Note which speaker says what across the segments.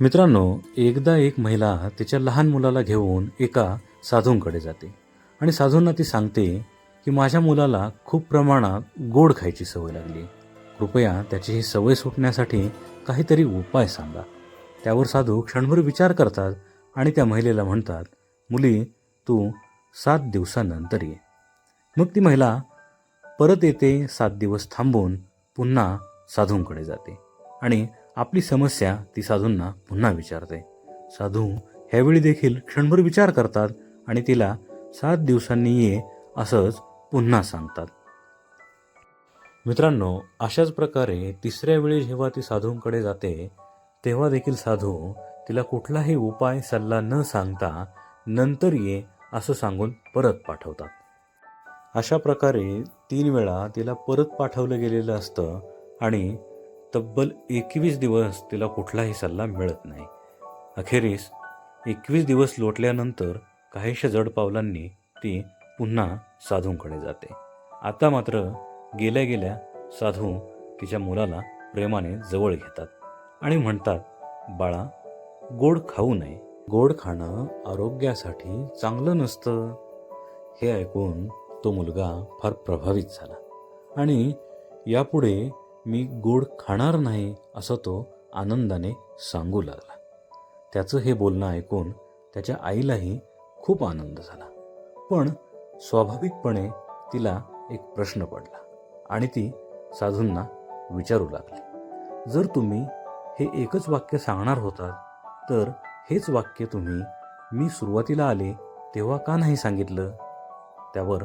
Speaker 1: मित्रांनो एकदा एक महिला तिच्या लहान मुलाला घेऊन एका साधूंकडे जाते आणि साधूंना ती सांगते की माझ्या मुलाला खूप प्रमाणात गोड खायची सवय लागली. कृपया त्याची ही सवय सुटण्यासाठी काहीतरी उपाय सांगा. त्यावर साधू क्षणभर विचार करतात आणि त्या महिलेला म्हणतात मुली तू सात दिवसानंतर ये. मग ती महिला परत येते सात दिवस थांबून पुन्हा साधूंकडे जाते आणि आपली समस्या ती साधूंना पुन्हा विचारते. साधू ह्यावेळी देखील क्षणभर विचार करतात आणि तिला सात दिवसांनी ये असंच पुन्हा सांगतात. मित्रांनो अशाच प्रकारे तिसऱ्या वेळी जेव्हा ती साधूंकडे जाते तेव्हा देखील साधू तिला कुठलाही उपाय सल्ला न सांगता नंतर ये असं सांगून परत पाठवतात. अशा प्रकारे तीन वेळा तिला परत पाठवलं गेलेलं असतं आणि तब्बल एकवीस दिवस तिला कुठलाही सल्ला मिळत नाही. अखेरीस एकवीस दिवस लोटल्यानंतर काहीशा जड पावलांनी ती पुन्हा साधूंकडे जाते. आता मात्र गेल्या गेल्या साधू तिच्या मुलाला प्रेमाने जवळ घेतात आणि म्हणतात बाळा गोड खाऊ नये. गोड खाणं आरोग्यासाठी चांगलं नसतं. हे ऐकून तो मुलगा फार प्रभावित झाला आणि यापुढे मी गोड खाणार नाही असं तो आनंदाने सांगू लागला. त्याचं हे बोलणं ऐकून त्याच्या आईलाही खूप आनंद झाला. पण स्वाभाविकपणे तिला एक प्रश्न पडला आणि ती साधूंना विचारू लागली. जर तुम्ही हे एकच वाक्य सांगणार होतात तर हेच वाक्य तुम्ही मी सुरुवातीला आले तेव्हा का नाही सांगितलं? त्यावर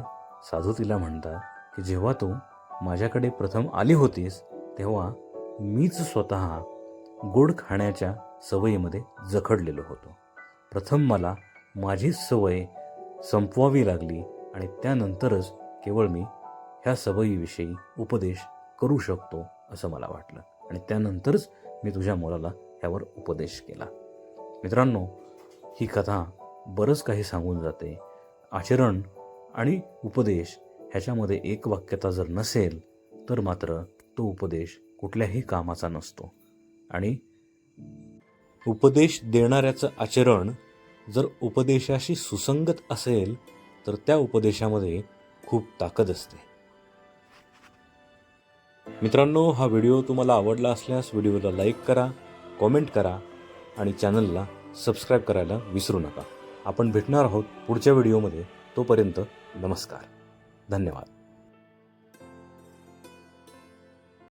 Speaker 1: साधू तिला म्हणतात की जेव्हा तू माझ्याकडे प्रथम आली होतीस तेव्हा मीच स्वतः गोड खाण्याच्या सवयीमध्ये जखडलेलो होतो. प्रथम मला माझीच सवय संपवावी लागली आणि त्यानंतरच केवळ मी ह्या सवयीविषयी उपदेश करू शकतो असं मला वाटलं आणि त्यानंतरच मी तुझ्या मुलाला ह्यावर उपदेश केला. मित्रांनो ही कथा बरंच काही सांगून जाते. आचरण आणि उपदेश ह्याच्यामध्ये एक वाक्यता जर नसेल तर मात्र तो उपदेश कुठल्याही कामाचा नसतो. आणि उपदेश देणाऱ्याचं आचरण जर उपदेशाशी सुसंगत असेल तर त्या उपदेशामध्ये खूप ताकद असते. मित्रांनो हा व्हिडिओ तुम्हाला आवडला असल्यास व्हिडिओला लाईक करा कॉमेंट करा आणि चॅनलला सबस्क्राईब करायला विसरू नका. आपण भेटणार आहोत पुढच्या व्हिडिओमध्ये. तोपर्यंत नमस्कार. धन्यवाद